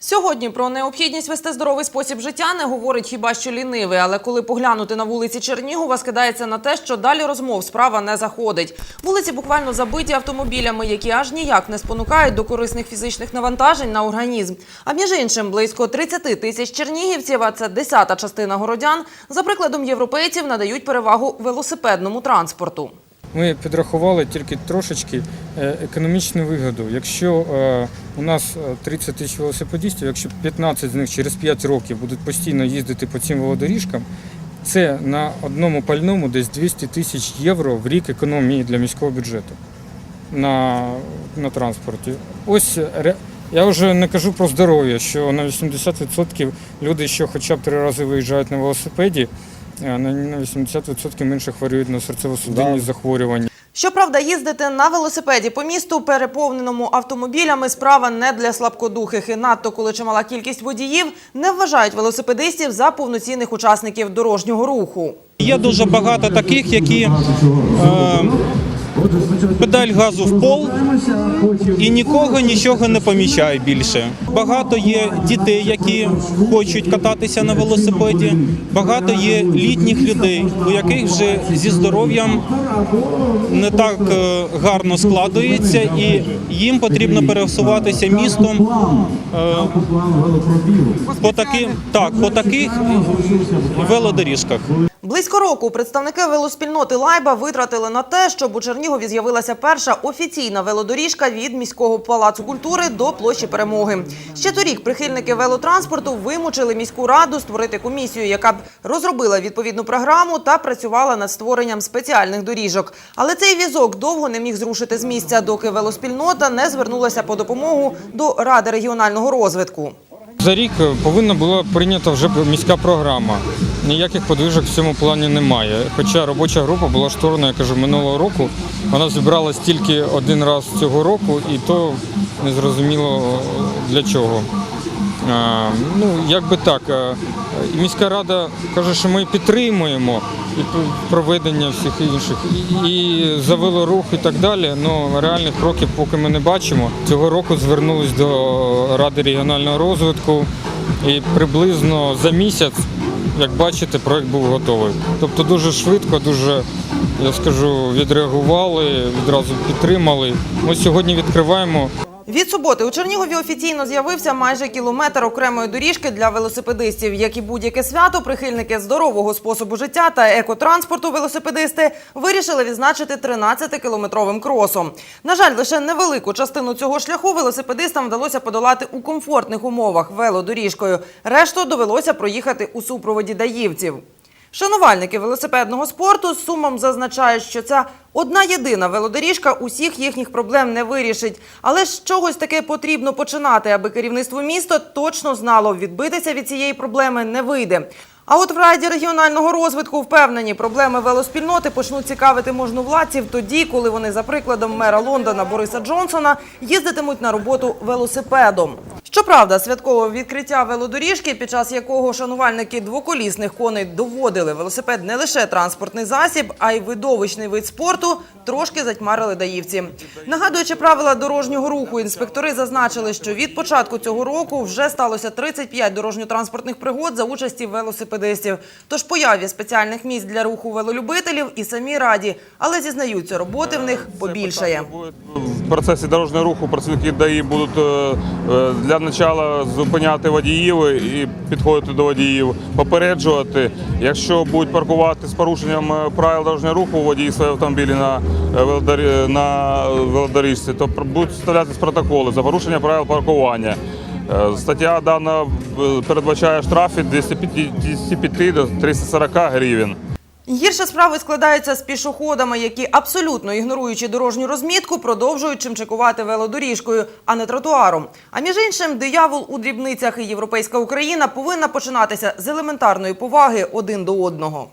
Сьогодні про необхідність вести здоровий спосіб життя не говорить хіба що лінивий, але коли поглянути на вулиці Чернігова, скидається на те, що далі розмов справа не заходить. Вулиці буквально забиті автомобілями, які аж ніяк не спонукають до корисних фізичних навантажень на організм. А між іншим, близько 30 тисяч чернігівців, а це десята частина городян, за прикладом європейців надають перевагу велосипедному транспорту. Ми підрахували тільки трошечки е, економічну вигоду. Якщо е, у нас е, 30 тисяч велосипедистів, якщо 15 з них через 5 років будуть постійно їздити по цим велодоріжкам, це на одному пальному десь 200 тисяч євро в рік економії для міського бюджету на, на транспорті. Ось я вже не кажу про здоров'я, що на 80% люди, що хоча б три рази виїжджають на велосипеді, е, на на 80% менше хворіють на серцево-судинні захворювання. Щоправда, їздити на велосипеді по місту, переповненому автомобілями, справа не для слабкодухих. І надто коли чимала кількість водіїв не вважають велосипедистів за повноцінних учасників дорожнього руху. Є дуже багато таких, які е, педаль газу в пол і нікого нічого не помічає більше. Багато є дітей, які хочуть кататися на велосипеді. Багато є літніх людей, у яких вже зі здоров'ям не так е, гарно складується, і їм потрібно пересуватися містом е, по таким, так, по таких велодоріжках. Близько року представники велоспільноти Лайба витратили на те, щоб у Чернігові з'явилася перша офіційна велодоріжка від міського палацу культури до площі перемоги. Ще торік прихильники велотранспорту вимучили міську раду створити комісію, яка б розробила відповідну програму та працювала над створенням спеціальних доріжок. Але цей візок довго не міг зрушити з місця, доки велоспільнота не звернулася по допомогу до ради регіонального розвитку. За рік е, повинна була прийнята вже міська програма. Ніяких подвижок в цьому плані немає. Хоча робоча група була створена, я кажу, минулого року. Вона зібралась тільки один раз цього року, і то не зрозуміло е, для чого. Ну, як би так, е, міська рада каже, що ми підтримуємо проведення всіх інших, і, і за велорух і так далі. Ну реальних кроків поки ми не бачимо. Цього року звернулись до Ради регіонального розвитку, і приблизно за місяць, як бачите, проект був готовий. Тобто дуже швидко, дуже я скажу, відреагували, відразу підтримали. Ми сьогодні відкриваємо Від суботи у Чернігові офіційно з'явився майже кілометр окремої доріжки для велосипедистів. Як і будь-яке свято, прихильники здорового способу життя та екотранспорту велосипедисти вирішили відзначити 13-кілометровим кросом. На жаль, лише невелику частину цього шляху велосипедистам вдалося подолати у комфортних умовах велодоріжкою. Решту довелося проїхати у супроводі даївців. Шанувальники велосипедного спорту з сумом зазначають, що ця одна єдина велодоріжка усіх їхніх проблем не вирішить. Але з чогось таке потрібно починати, аби керівництво міста точно знало, відбитися від цієї проблеми не вийде. А от в Раді регіонального розвитку впевнені, проблеми велоспільноти почнуть цікавити можновладців тоді, коли вони, за прикладом мера Лондона Бориса Джонсона, їздитимуть на роботу велосипедом. Щоправда, святкове відкриття велодоріжки, під час якого шанувальники двоколісних коней доводили велосипед не лише транспортний засіб, а й видовищний вид спорту, трошки затьмарили даївці. Нагадуючи правила дорожнього руху, інспектори зазначили, що від початку цього року вже сталося 35 дорожньо-транспортних пригод за участі велосипедистів. Тож появі спеціальних місць для руху велолюбителів і самі раді, але зізнаються, роботи в них побільшає. В процесі дорожнього руху працівники ДАІ будуть е, е, для початку зупиняти водіїв і підходити до водіїв, попереджувати. Якщо будуть паркувати з порушенням е, правил дорожнього руху водії свої автомобілі на, е, на велодоріжці, то будуть вставлятись протоколи за порушення правил паркування. Е, Стаття дана передбачає штрафи від 255 до 340 гривень. Гірше справи складаються з пішоходами, які абсолютно ігноруючи дорожню розмітку, продовжують чимчикувати велодоріжкою, а не тротуаром. А між іншим, диявол у дрібницях і європейська Україна повинна починатися з елементарної поваги один до одного.